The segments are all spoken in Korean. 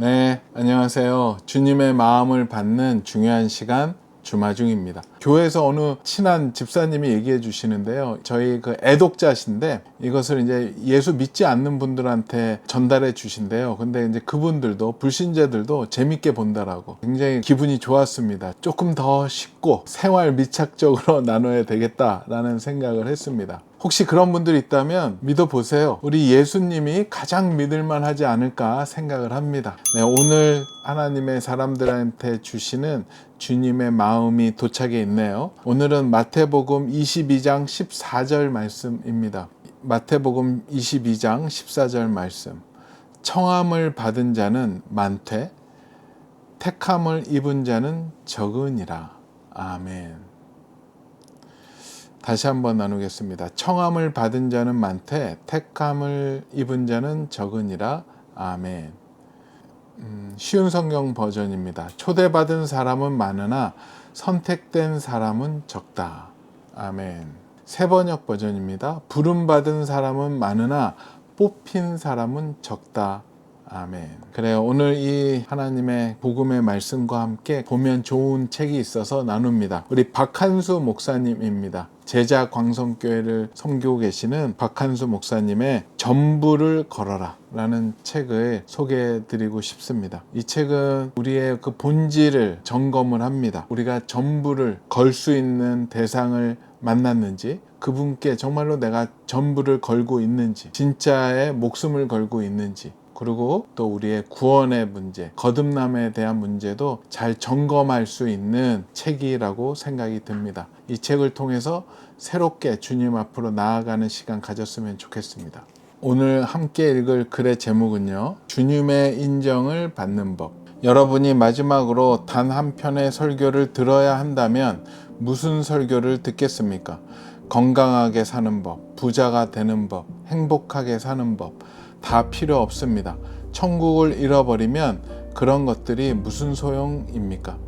네, 안녕하세요. 주님의 마음을 받는 중요한 시간 주마중입니다. 교회에서 어느 친한 집사님이 얘기해 주시는데요. 저희 그 애독자신데 이것을 이제 예수 믿지 않는 분들한테 전달해 주신대요. 근데 이제 그분들도 불신자들도 재밌게 본다라고 굉장히 기분이 좋았습니다. 조금 더 쉽고 생활 밀착적으로 나눠야 되겠다라는 생각을 했습니다. 혹시 그런 분들 있다면 믿어보세요. 우리 예수님이 가장 믿을만 하지 않을까 생각을 합니다. 네, 오늘 하나님의 사람들한테 주시는 주님의 마음이 도착해 있네요. 오늘은 마태복음 22장 14절 말씀입니다. 마태복음 22장 14절 말씀. 청함을 받은 자는 많되 택함을 입은 자는 적으니라. 아멘. 다시 한번 나누겠습니다. 청함을 받은 자는 많되 택함을 입은 자는 적으니라. 아멘. 음, 쉬운 성경 버전입니다. 초대받은 사람은 많으나 선택된 사람은 적다. 아멘. 세 번역 버전입니다. 부름받은 사람은 많으나 뽑힌 사람은 적다. 아멘. 그래요. 오늘 이 하나님의 복음의 말씀과 함께 보면 좋은 책이 있어서 나눕니다. 우리 박한수 목사님입니다. 제자 광성교회를 섬기고 계시는 박한수 목사님의 전부를 걸어라 라는 책을 소개해 드리고 싶습니다. 이 책은 우리의 그 본질을 점검을 합니다. 우리가 전부를 걸 수 있는 대상을 만났는지 그분께 정말로 내가 전부를 걸고 있는지 진짜의 목숨을 걸고 있는지 그리고 또 우리의 구원의 문제, 거듭남에 대한 문제도 잘 점검할 수 있는 책이라고 생각이 듭니다. 이 책을 통해서 새롭게 주님 앞으로 나아가는 시간 가졌으면 좋겠습니다. 오늘 함께 읽을 글의 제목은요. 주님의 인정을 받는 법. 여러분이 마지막으로 단 한 편의 설교를 들어야 한다면 무슨 설교를 듣겠습니까? 건강하게 사는 법, 부자가 되는 법, 행복하게 사는 법, 다 필요 없습니다. 천국을 잃어버리면 그런 것들이 무슨 소용입니까?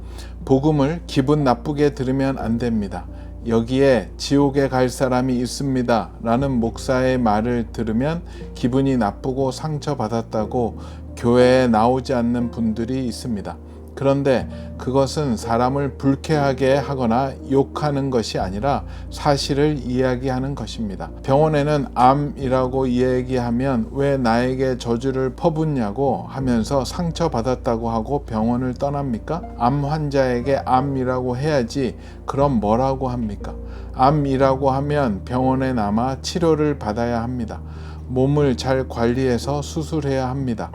복음을 기분 나쁘게 들으면 안 됩니다. 여기에 지옥에 갈 사람이 있습니다. 라는 목사의 말을 들으면 기분이 나쁘고 상처받았다고 교회에 나오지 않는 분들이 있습니다. 그런데 그것은 사람을 불쾌하게 하거나 욕하는 것이 아니라 사실을 이야기하는 것입니다. 병원에는 암이라고 이야기하면 왜 나에게 저주를 퍼붓냐고 하면서 상처받았다고 하고 병원을 떠납니까? 암 환자에게 암이라고 해야지 그럼 뭐라고 합니까? 암이라고 하면 병원에 남아 치료를 받아야 합니다. 몸을 잘 관리해서 수술해야 합니다.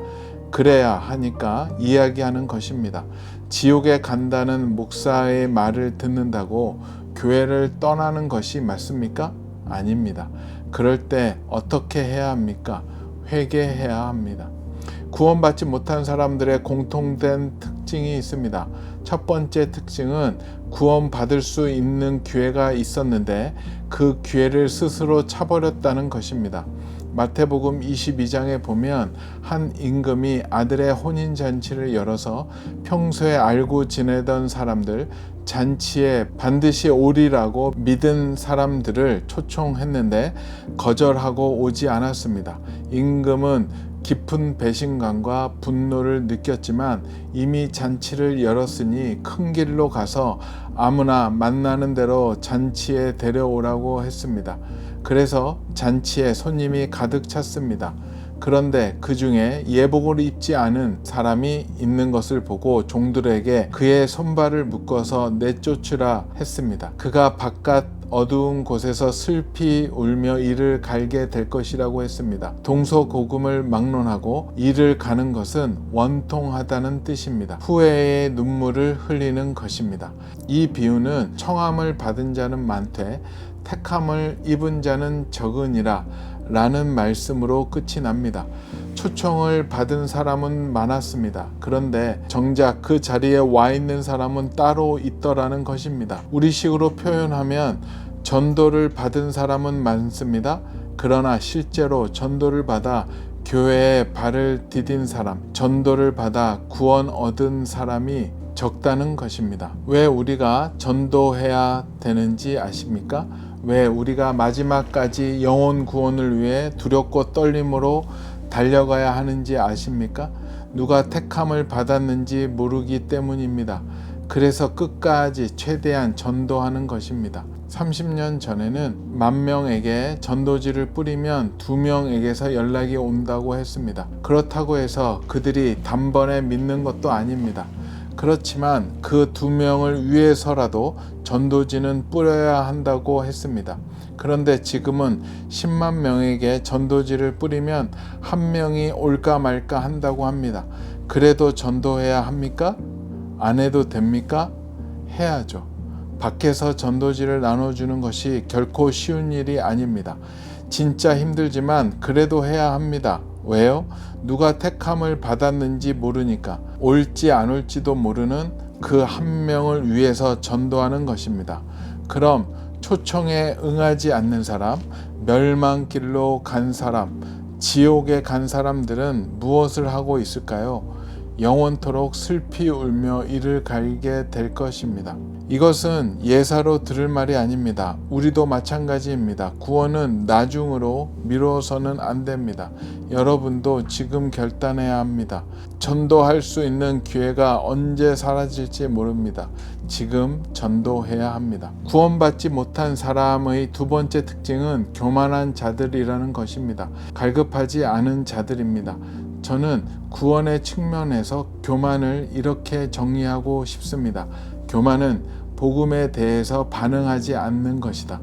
그래야 하니까 이야기하는 것입니다. 지옥에 간다는 목사의 말을 듣는다고 교회를 떠나는 것이 맞습니까? 아닙니다. 그럴 때 어떻게 해야 합니까? 회개해야 합니다. 구원받지 못한 사람들의 공통된 특징이 있습니다. 첫 번째 특징은 구원받을 수 있는 기회가 있었는데 그 기회를 스스로 차버렸다는 것입니다. 마태복음 22장에 보면 한 임금이 아들의 혼인 잔치를 열어서 평소에 알고 지내던 사람들 잔치에 반드시 오리라고 믿은 사람들을 초청했는데 거절하고 오지 않았습니다. 임금은 깊은 배신감과 분노를 느꼈지만 이미 잔치를 열었으니 큰 길로 가서 아무나 만나는 대로 잔치에 데려오라고 했습니다. 그래서 잔치에 손님이 가득 찼습니다. 그런데 그 중에 예복을 입지 않은 사람이 있는 것을 보고 종들에게 그의 손발을 묶어서 내쫓으라 했습니다. 그가 바깥 어두운 곳에서 슬피 울며 이를 갈게 될 것이라고 했습니다. 동서고금을 막론하고 이를 가는 것은 원통하다는 뜻입니다. 후회의 눈물을 흘리는 것입니다. 이 비유는 청함을 받은 자는 많되 택함을 입은 자는 적으니라 라는 말씀으로 끝이 납니다. 초청을 받은 사람은 많았습니다. 그런데 정작 그 자리에 와 있는 사람은 따로 있더라는 것입니다. 우리식으로 표현하면 전도를 받은 사람은 많습니다. 그러나 실제로 전도를 받아 교회에 발을 디딘 사람, 전도를 받아 구원 얻은 사람이 적다는 것입니다. 왜 우리가 전도해야 되는지 아십니까? 왜 우리가 마지막까지 영혼 구원을 위해 두렵고 떨림으로 달려가야 하는지 아십니까? 누가 택함을 받았는지 모르기 때문입니다. 그래서 끝까지 최대한 전도하는 것입니다. 30년 전에는 만 명에게 전도지를 뿌리면 두 명에게서 연락이 온다고 했습니다. 그렇다고 해서 그들이 단번에 믿는 것도 아닙니다. 그렇지만 그 두 명을 위해서라도 전도지는 뿌려야 한다고 했습니다. 그런데 지금은 10만 명에게 전도지를 뿌리면 한 명이 올까 말까 한다고 합니다. 그래도 전도해야 합니까? 안 해도 됩니까? 해야죠. 밖에서 전도지를 나눠주는 것이 결코 쉬운 일이 아닙니다. 진짜 힘들지만 그래도 해야 합니다. 왜요? 누가 택함을 받았는지 모르니까 올지 안 올지도 모르는 그 한 명을 위해서 전도하는 것입니다. 그럼 초청에 응하지 않는 사람, 멸망길로 간 사람, 지옥에 간 사람들은 무엇을 하고 있을까요? 영원토록 슬피 울며 이를 갈게 될 것입니다. 이것은 예사로 들을 말이 아닙니다. 우리도 마찬가지입니다. 구원은 나중으로 미뤄서는 안 됩니다. 여러분도 지금 결단해야 합니다. 전도할 수 있는 기회가 언제 사라질지 모릅니다. 지금 전도해야 합니다. 구원받지 못한 사람의 두 번째 특징은 교만한 자들이라는 것입니다. 갈급하지 않은 자들입니다. 저는 구원의 측면에서 교만을 이렇게 정의하고 싶습니다. 교만은 복음에 대해서 반응하지 않는 것이다.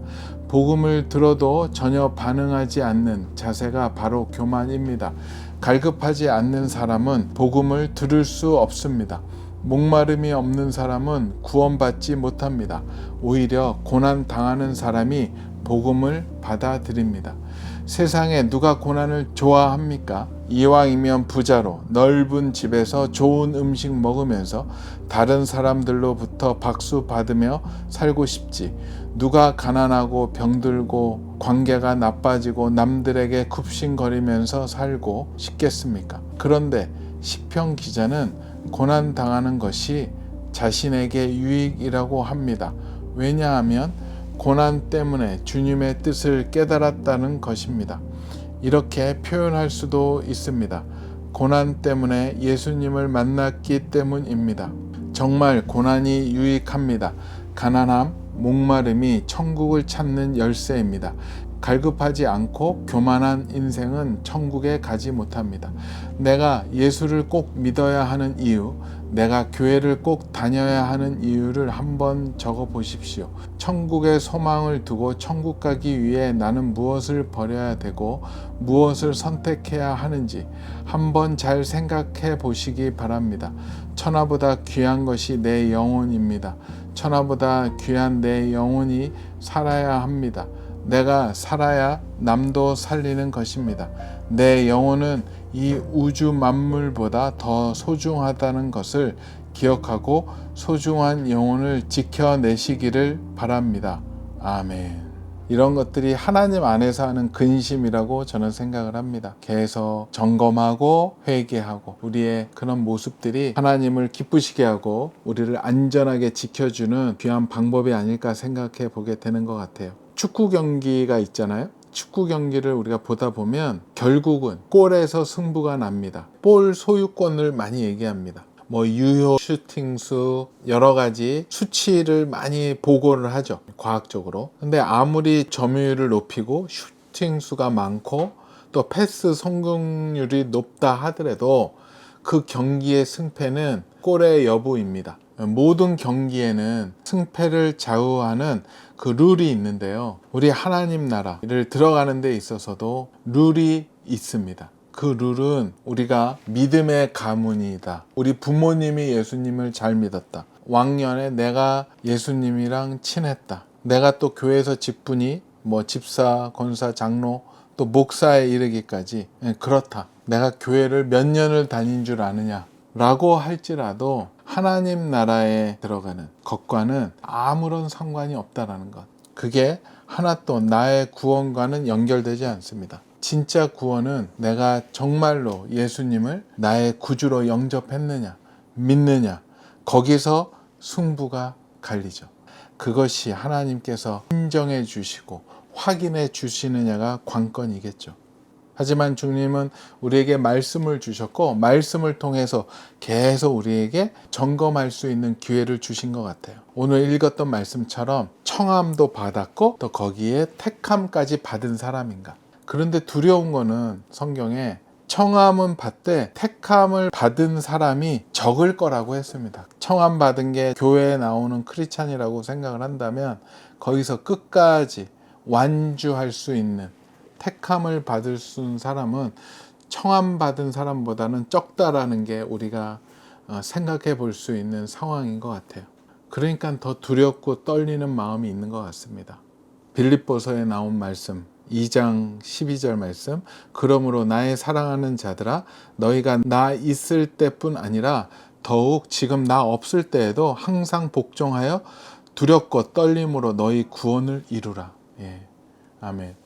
복음을 들어도 전혀 반응하지 않는 자세가 바로 교만입니다. 갈급하지 않는 사람은 복음을 들을 수 없습니다. 목마름이 없는 사람은 구원받지 못합니다. 오히려 고난 당하는 사람이 복음을 받아들입니다. 세상에 누가 고난을 좋아합니까? 이왕이면 부자로 넓은 집에서 좋은 음식 먹으면서 다른 사람들로부터 박수 받으며 살고 싶지. 누가 가난하고 병들고 관계가 나빠지고 남들에게 굽신거리면서 살고 싶겠습니까? 그런데 시편 기자는 고난 당하는 것이 자신에게 유익이라고 합니다. 왜냐하면 고난 때문에 주님의 뜻을 깨달았다는 것입니다. 이렇게 표현할 수도 있습니다. 고난 때문에 예수님을 만났기 때문입니다. 정말 고난이 유익합니다. 가난함, 목마름이 천국을 찾는 열쇠입니다. 갈급하지 않고 교만한 인생은 천국에 가지 못합니다. 내가 예수를 꼭 믿어야 하는 이유, 내가 교회를 꼭 다녀야 하는 이유를 한번 적어 보십시오. 천국의 소망을 두고 천국 가기 위해 나는 무엇을 버려야 되고 무엇을 선택해야 하는지 한번 잘 생각해 보시기 바랍니다. 천하보다 귀한 것이 내 영혼입니다. 천하보다 귀한 내 영혼이 살아야 합니다. 내가 살아야 남도 살리는 것입니다. 내 영혼은 이 우주 만물보다 더 소중하다는 것을 기억하고 소중한 영혼을 지켜내시기를 바랍니다. 아멘. 이런 것들이 하나님 안에서 하는 근심이라고 저는 생각을 합니다. 계속 점검하고 회개하고 우리의 그런 모습들이 하나님을 기쁘시게 하고 우리를 안전하게 지켜주는 귀한 방법이 아닐까 생각해 보게 되는 것 같아요. 축구 경기가 있잖아요. 축구 경기를 우리가 보다 보면 결국은 골에서 승부가 납니다. 볼 소유권을 많이 얘기합니다. 뭐 유효 슈팅 수 여러 가지 수치를 많이 보고를 하죠. 과학적으로. 근데 아무리 점유율을 높이고 슈팅 수가 많고 또 패스 성공률이 높다 하더라도 그 경기의 승패는 골의 여부입니다. 모든 경기에는 승패를 좌우하는 그 룰이 있는데요. 우리 하나님 나라를 들어가는 데 있어서도 룰이 있습니다. 그 룰은 우리가 믿음의 가문이다. 우리 부모님이 예수님을 잘 믿었다. 왕년에 내가 예수님이랑 친했다. 내가 또 교회에서 직분이 뭐 집사, 권사, 장로 또 목사에 이르기까지 예, 그렇다. 내가 교회를 몇 년을 다닌 줄 아느냐. 라고 할지라도 하나님 나라에 들어가는 것과는 아무런 상관이 없다라는 것. 그게 하나 또 나의 구원과는 연결되지 않습니다. 진짜 구원은 내가 정말로 예수님을 나의 구주로 영접했느냐, 믿느냐, 거기서 승부가 갈리죠. 그것이 하나님께서 인정해 주시고 확인해 주시느냐가 관건이겠죠. 하지만 주님은 우리에게 말씀을 주셨고 말씀을 통해서 계속 우리에게 점검할 수 있는 기회를 주신 것 같아요. 오늘 읽었던 말씀처럼 청함도 받았고 또 거기에 택함까지 받은 사람인가. 그런데 두려운 거는 성경에 청함은 받되 택함을 받은 사람이 적을 거라고 했습니다. 청함 받은 게 교회에 나오는 크리찬이라고 생각을 한다면 거기서 끝까지 완주할 수 있는 택함을 받을 수 있는 사람은 청함 받은 사람보다는 적다라는 게 우리가 어, 생각해 볼 수 있는 상황인 것 같아요. 그러니까 더 두렵고 떨리는 마음이 있는 것 같습니다. 빌립보서에 나온 말씀 2장 12절 말씀 그러므로 나의 사랑하는 자들아 너희가 나 있을 때뿐 아니라 더욱 지금 나 없을 때에도 항상 복종하여 두렵고 떨림으로 너희 구원을 이루라. 예. 아멘.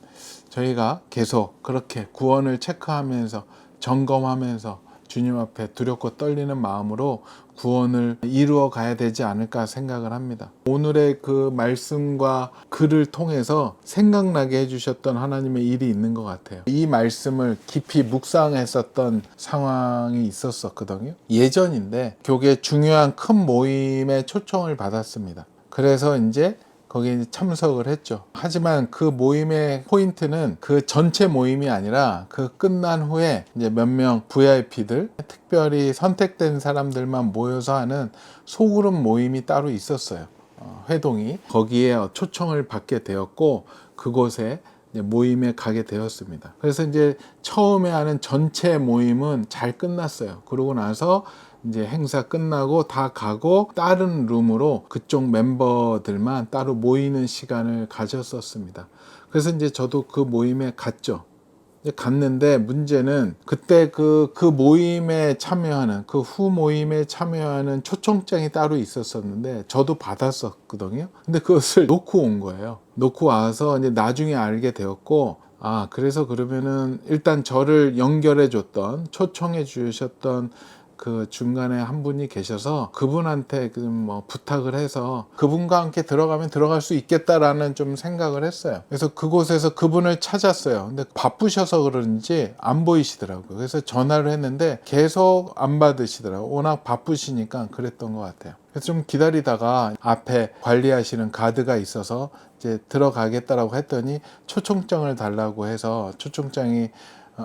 저희가 계속 그렇게 구원을 체크하면서 점검하면서 주님 앞에 두렵고 떨리는 마음으로 구원을 이루어 가야 되지 않을까 생각을 합니다. 오늘의 그 말씀과 글을 통해서 생각나게 해주셨던 하나님의 일이 있는 것 같아요. 이 말씀을 깊이 묵상했었던 상황이 있었었거든요. 예전인데 교계 중요한 큰 모임에 초청을 받았습니다. 그래서 이제 거기에 참석을 했죠. 하지만 그 모임의 포인트는 그 전체 모임이 아니라 그 끝난 후에 이제 몇 명 VIP들, 특별히 선택된 사람들만 모여서 하는 소그룹 모임이 따로 있었어요. 어, 회동이. 거기에 초청을 받게 되었고, 그곳에 모임에 가게 되었습니다. 그래서 이제 처음에 하는 전체 모임은 잘 끝났어요. 그러고 나서 이제 행사 끝나고 다 가고 다른 룸으로 그쪽 멤버들만 따로 모이는 시간을 가졌었습니다. 그래서 이제 저도 그 모임에 갔죠. 갔는데 문제는 그때 그, 그 모임에 참여하는 그 후 모임에 참여하는 초청장이 따로 있었었는데 저도 받았었거든요. 근데 그것을 놓고 온 거예요. 놓고 와서 이제 나중에 알게 되었고 아, 그래서 그러면은 일단 저를 연결해 줬던 초청해 주셨던 그 중간에 한 분이 계셔서 그분한테 그뭐 부탁을 해서 그분과 함께 들어가면 들어갈 수 있겠다라는 좀 생각을 했어요. 그래서 그곳에서 그분을 찾았어요. 근데 바쁘셔서 그런지 안 보이시더라고요. 그래서 전화를 했는데 계속 안 받으시더라고요. 워낙 바쁘시니까 그랬던 것 같아요. 그래서 좀 기다리다가 앞에 관리하시는 가드가 있어서 이제 들어가겠다라고 했더니 초청장을 달라고 해서 초청장이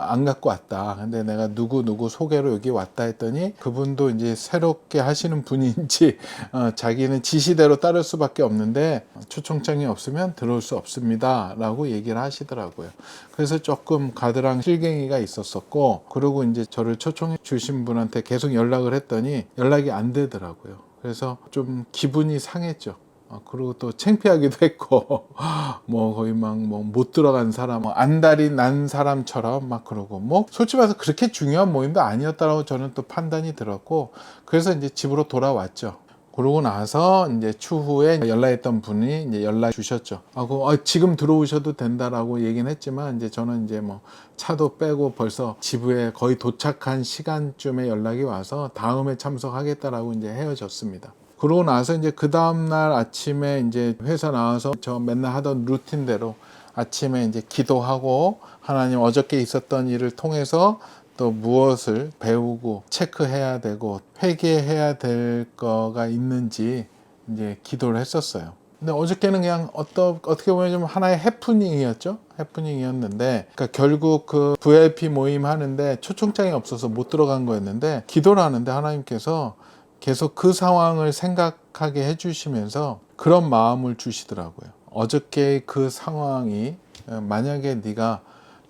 안 갖고 왔다. 근데 내가 누구 누구 소개로 여기 왔다 했더니 그분도 이제 새롭게 하시는 분인지 어, 자기는 지시대로 따를 수밖에 없는데 초청장이 없으면 들어올 수 없습니다라고 얘기를 하시더라고요. 그래서 조금 가드랑 실갱이가 있었었고 그리고 이제 저를 초청해 주신 분한테 계속 연락을 했더니 연락이 안 되더라고요. 그래서 좀 기분이 상했죠. 어, 그리고 또 창피하기도 했고 뭐 거의 막 뭐 못 들어간 사람 뭐 안달이 난 사람처럼 막 그러고 뭐 솔직히 말해서 그렇게 중요한 모임도 아니었다라고 저는 또 판단이 들었고 그래서 이제 집으로 돌아왔죠. 그러고 나서 이제 추후에 연락했던 분이 이제 연락 주셨죠. 하고 어, 지금 들어오셔도 된다라고 얘기는 했지만 이제 저는 이제 뭐 차도 빼고 벌써 집에 거의 도착한 시간쯤에 연락이 와서 다음에 참석하겠다라고 이제 헤어졌습니다. 그러고 나서 이제 그 다음날 아침에 이제 회사 나와서 저 맨날 하던 루틴대로 아침에 이제 기도하고 하나님 어저께 있었던 일을 통해서 또 무엇을 배우고 체크해야 되고 회개해야 될 거가 있는지 이제 기도를 했었어요. 근데 어저께는 그냥 어떠, 어떻게 보면 좀 하나의 해프닝이었죠. 해프닝이었는데, 그러니까 결국 그 VIP 모임 하는데 초청장이 없어서 못 들어간 거였는데, 기도를 하는데 하나님께서 계속 그 상황을 생각하게 해주시면서 그런 마음을 주시더라고요. 어저께 그 상황이 만약에 네가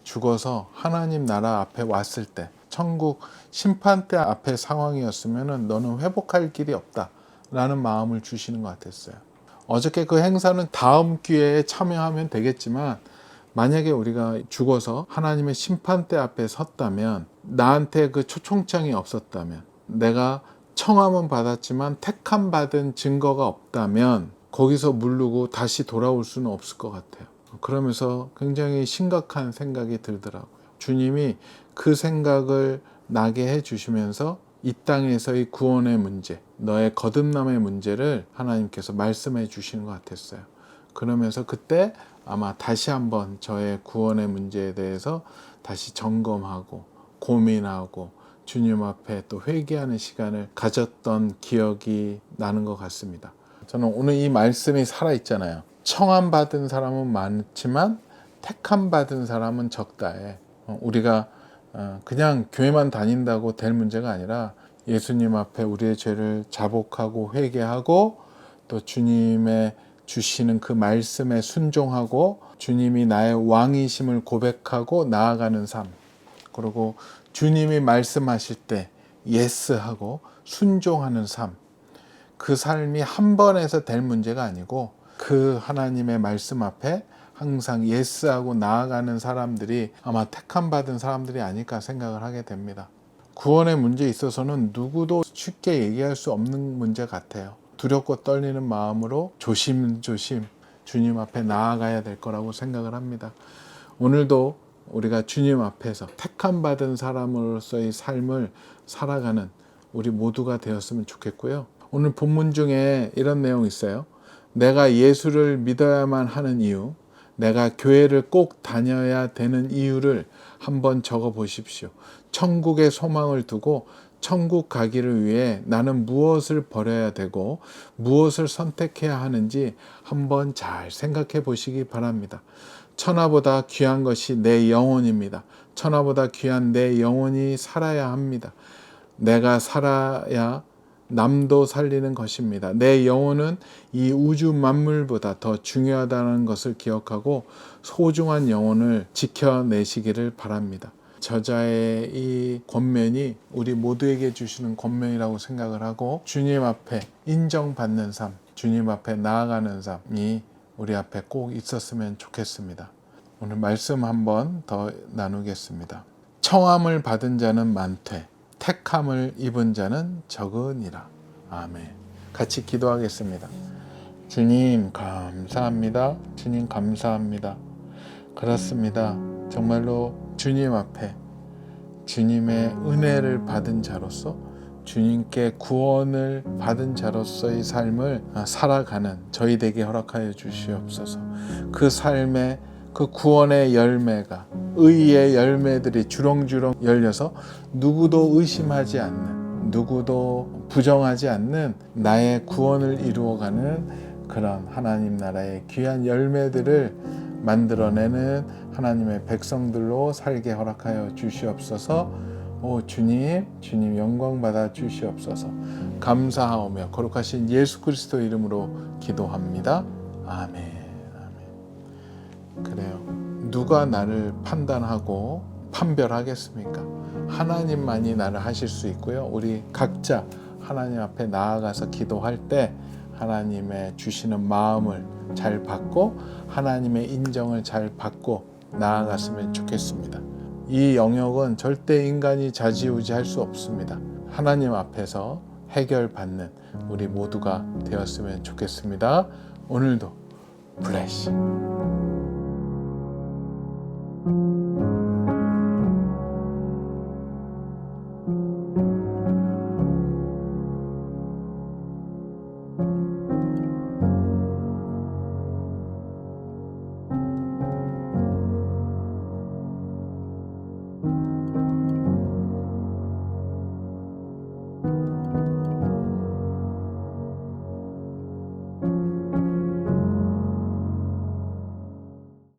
죽어서 하나님 나라 앞에 왔을 때 천국 심판대 앞에 상황이었으면 너는 회복할 길이 없다 라는 마음을 주시는 것 같았어요. 어저께 그 행사는 다음 기회에 참여하면 되겠지만 만약에 우리가 죽어서 하나님의 심판대 앞에 섰다면 나한테 그 초청장이 없었다면 내가 청함은 받았지만 택함 받은 증거가 없다면 거기서 물르고 다시 돌아올 수는 없을 것 같아요. 그러면서 굉장히 심각한 생각이 들더라고요. 주님이 그 생각을 나게 해 주시면서 이 땅에서의 구원의 문제, 너의 거듭남의 문제를 하나님께서 말씀해 주시는 것 같았어요. 그러면서 그때 아마 다시 한번 저의 구원의 문제에 대해서 다시 점검하고 고민하고 주님 앞에 또 회개하는 시간을 가졌던 기억이 나는 것 같습니다. 저는 오늘 이 말씀이 살아 있잖아요. 청함 받은 사람은 많지만 택함 받은 사람은 적다에 어, 우리가 어, 그냥 교회만 다닌다고 될 문제가 아니라 예수님 앞에 우리의 죄를 자복하고 회개하고 또 주님의 주시는 그 말씀에 순종하고 주님이 나의 왕이심을 고백하고 나아가는 삶. 그리고 주님이 말씀하실 때 예스하고 순종하는 삶. 그 삶이 한 번에서 될 문제가 아니고 그 하나님의 말씀 앞에 항상 예스하고 나아가는 사람들이 아마 택함 받은 사람들이 아닐까 생각을 하게 됩니다. 구원의 문제에 있어서는 누구도 쉽게 얘기할 수 없는 문제 같아요. 두렵고 떨리는 마음으로 조심조심 주님 앞에 나아가야 될 거라고 생각을 합니다. 오늘도 우리가 주님 앞에서 택함 받은 사람으로서의 삶을 살아가는 우리 모두가 되었으면 좋겠고요. 오늘 본문 중에 이런 내용이 있어요. 내가 예수를 믿어야만 하는 이유, 내가 교회를 꼭 다녀야 되는 이유를 한번 적어 보십시오. 천국의 소망을 두고 천국 가기를 위해 나는 무엇을 버려야 되고 무엇을 선택해야 하는지 한번 잘 생각해 보시기 바랍니다. 천하보다 귀한 것이 내 영혼입니다. 천하보다 귀한 내 영혼이 살아야 합니다. 내가 살아야 남도 살리는 것입니다. 내 영혼은 이 우주 만물보다 더 중요하다는 것을 기억하고 소중한 영혼을 지켜내시기를 바랍니다. 저자의 이 권면이 우리 모두에게 주시는 권면이라고 생각을 하고 주님 앞에 인정받는 삶, 주님 앞에 나아가는 삶이 우리 앞에 꼭 있었으면 좋겠습니다. 오늘 말씀 한번 더 나누겠습니다. 청함을 받은 자는 많되 택함을 입은 자는 적으니라. 아멘. 같이 기도하겠습니다. 주님 감사합니다. 주님 감사합니다. 그렇습니다. 정말로 주님 앞에 주님의 은혜를 받은 자로서 주님께 구원을 받은 자로서의 삶을 살아가는 저희 되게 허락하여 주시옵소서. 그 삶에 그 구원의 열매가 의의 열매들이 주렁주렁 열려서 누구도 의심하지 않는 누구도 부정하지 않는 나의 구원을 이루어가는 그런 하나님 나라의 귀한 열매들을 만들어내는 하나님의 백성들로 살게 허락하여 주시옵소서. 오 주님, 주님 영광 받아 주시옵소서. 감사하오며 거룩하신 예수 그리스도 이름으로 기도합니다. 아멘. 아멘. 그래요. 누가 나를 판단하고 판별하겠습니까? 하나님만이 나를 하실 수 있고요. 우리 각자 하나님 앞에 나아가서 기도할 때 하나님의 주시는 마음을 잘 받고 하나님의 인정을 잘 받고 나아갔으면 좋겠습니다. 이 영역은 절대 인간이 자지우지할 수 없습니다. 하나님 앞에서 해결받는 우리 모두가 되었으면 좋겠습니다. 오늘도 블레싱